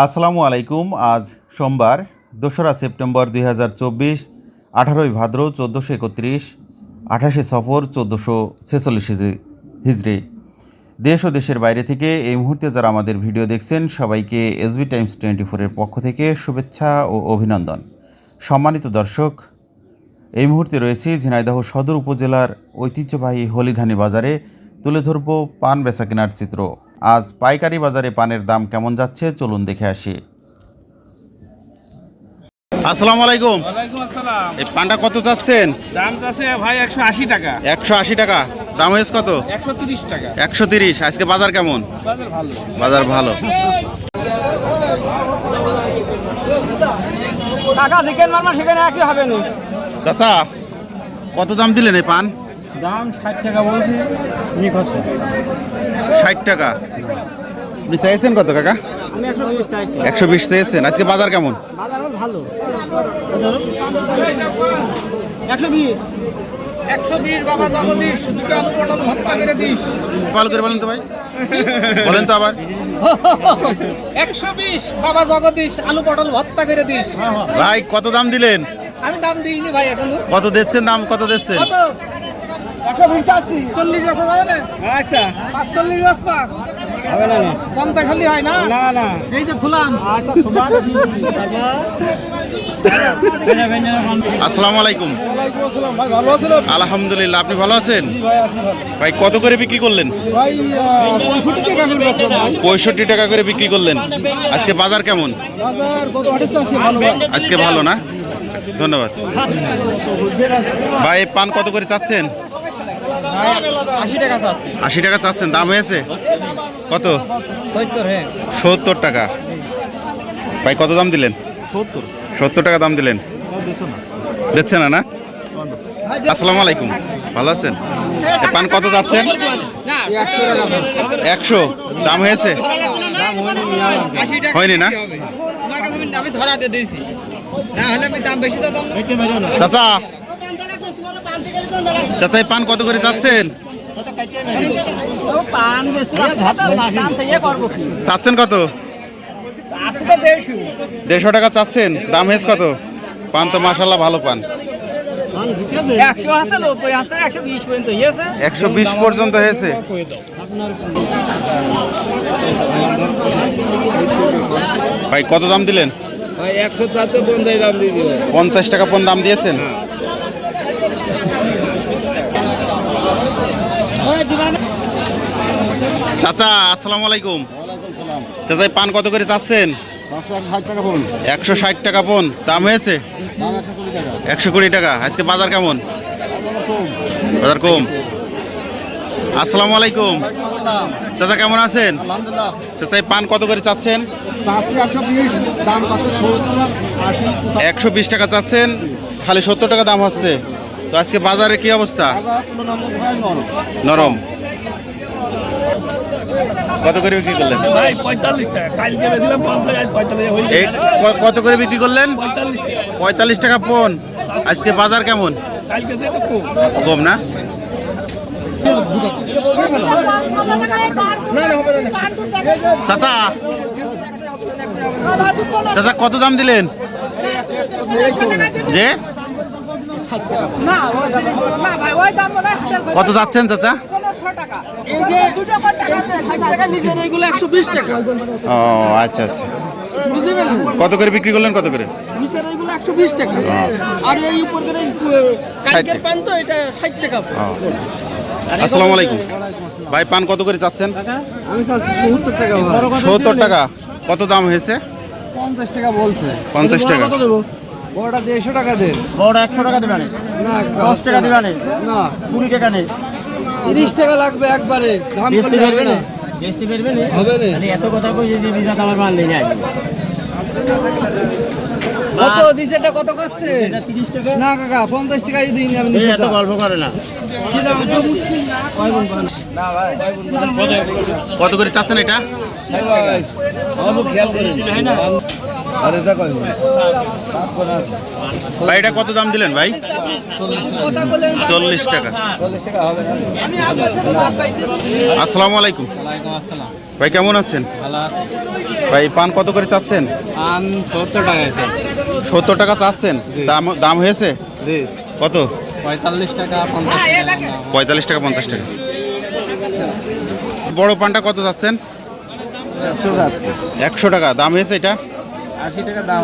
আসসালামু আলাইকুম। আজ সোমবার, দোসরা সেপ্টেম্বর দুই হাজার চব্বিশ, আঠারোই ভাদ্র চোদ্দোশো একত্রিশ, আঠাশে সফর চোদ্দোশো ছেচল্লিশ হিজড়ি। দেশ ও দেশের বাইরে থেকে এই মুহূর্তে যারা আমাদের ভিডিও দেখছেন, সবাইকে এসবি টাইমস টোয়েন্টি ফোরের পক্ষ থেকে শুভেচ্ছা ও অভিনন্দন। সম্মানিত দর্শক, এই মুহূর্তে রয়েছে ঝিনাইদহ সদর উপজেলার ঐতিহ্যবাহী হলিধানি বাজারে, তুলে ধরব পান বেচা কেনার চিত্র। আজ পাইকারি বাজারে পানের দাম কেমন যাচ্ছে? চলুন দেখে আসি। আসসালামু আলাইকুম। আসসালাম। এই পানটা কত চাচ্ছেন? দাম আছে ভাই একশো আশি টাকা। একশো আশি টাকা। দাম হয়েছে কত? একশো তিরিশ টাকা। একশো তিরিশ। আজকে বাজার কেমন? বাজার ভালো। বাজার ভালো। টাকা চিকেন মারমা সেখানে একই হবে না। চাচা কত দাম দিলেন এই পান? দাম ষাট টাকা বলছি ঠিক আছে ষাট টাকা? আপনি চাইছেন কত কাকা? আমি একশো বিশ চাইছি। একশো বিশ চেয়েছেন আজকে বাজার কেমন? বাজার ভালো। একশো বিশ। করে দিস। ভালো করে বলেন তো ভাই। বলেন তো আবার। একশো বিশ বাবা জগদীশ আলু পটল ভর্তা করে দিস। ভাই কত দাম দিলেন? আমি দাম দিইনি ভাই এখনও। কত দিচ্ছেন দাম? কত দিচ্ছেন? কত? একশো বিশ চাচ্ছি চল্লিশ বছর যাবে না? আচ্ছা। পাঁচচল্লিশ বছর। হবে না পঞ্চাশ হলি হয় না? না না। এই যে খুলাম আচ্ছা আসসালামু আলাইকুম। ভাই ভালো আছেন আলহামদুলিল্লাহ আপনি ভালো আছেন? ভাই কত করে বিক্রি করলেন? পঁয়ষট্টি টাকা করে বিক্রি করলেন। আজকে বাজার কেমন? আজকে ভালো না? ধন্যবাদ। ভাই পান কত করে চাচ্ছেন? আশি টাকা চাচ্ছেন দাম হয়েছে? কত? সত্তর হ্যাঁ। টাকা। ভাই কত দাম দিলেন? সত্তর। টাকা দাম দিলেন। দিচ্ছে না না? আসসালামু আলাইকুম। ভালো আছেন? পান কত যাচ্ছেন একশো। দাম হয়েছে? হয়নি না? হবে। তোমার কাছে আমি- আমি ধরাতে দিয়েছি। না হলে আমি দাম বেশি দাম চাচা চাচা এই পান কত করে কি চাচ্ছেন কত? দেড়শো টাকা চাচ্ছেন। দাম হয়েছে কত? পান তো মাসাল্লাহ ভালো পান। একশো বিশ পর্যন্ত হয়েছে। ভাই কত দাম দিলেন? পঞ্চাশ টাকা পন দাম দিয়েছেন? চাচা আসসালামু আলাইকুম। চাচা পান কত করে চাচ্ছেন? একশো ষাট টাকা পন। দাম হয়েছে? একশো কুড়ি টাকা। আজকে বাজার কেমন? বাজার কম। আসসালামু আলাইকুম। চাচা কেমন আছেন? আলহামদুলিল্লাহ। চাচা পান কত করে চাচ্ছেন? একশো বিশ টাকা চাচ্ছেন। খালি সত্তর টাকা দাম হচ্ছে। তো আজকে বাজারে কি অবস্থা? নরম। নরম কত করে বিক্রি করলেন? হয়ে কত করে বিক্রি করলেন? পঁয়তাল্লিশ টাকা। পন। আজকে বাজার কেমন? কম। কম না? চাচা। চাচা কত দাম দিলেন? যে? কত যাচ্ছেন চাচা? ও আচ্ছা আচ্ছা। বুঝতে পারলেন কত করে বিক্রি করলেন কত করে? টাকা আর এই উপর করে এই, আহ, কালকের পান তো এটা ষাট টাকা। আসসালামু আলাইকুম। ভাই পান কত করে চাচ্ছেন? আমি সত্তর টাকা সত্তর টাকা। কত দাম হয়েছে? পঞ্চাশ টাকা বলছে। পঞ্চাশ টাকা। বড়টা দেড়শো টাকা দেন বড় একশো টাকা দেবেন না দশ টাকা দিবেন না কুড়ি টাকা নেই তিরিশ টাকা লাগবে একবারে দাম করলে হবে না বেচতে পারবেন হবে না এত কথা কই যদি বিজা আমার মাল নেই নাই কত দিছে এটা কত করছে না কাকা পঞ্চাশ টাকাই দিন আমি এত গল্প করে না কত করে চাচ্ছেন এটা যা কই ভাই এটা কত দাম দিলেন ভাই? চল্লিশ টাকা। আসসালামু আলাইকুম। ভাই কেমন আছেন? ভাই পান কত করে চাচ্ছেন? আন সত্তর টাকা আছে। সত্তর টাকা চাচ্ছেন? দাম দাম হয়েছে? কত? পঁয়তাল্লিশ টাকা পঁয়তাল্লিশ টাকা পঞ্চাশ টাকা। বড় পানটা কত চাচ্ছেন? একশো টাকা। দাম হয়েছে এটা? আশি টাকা দাম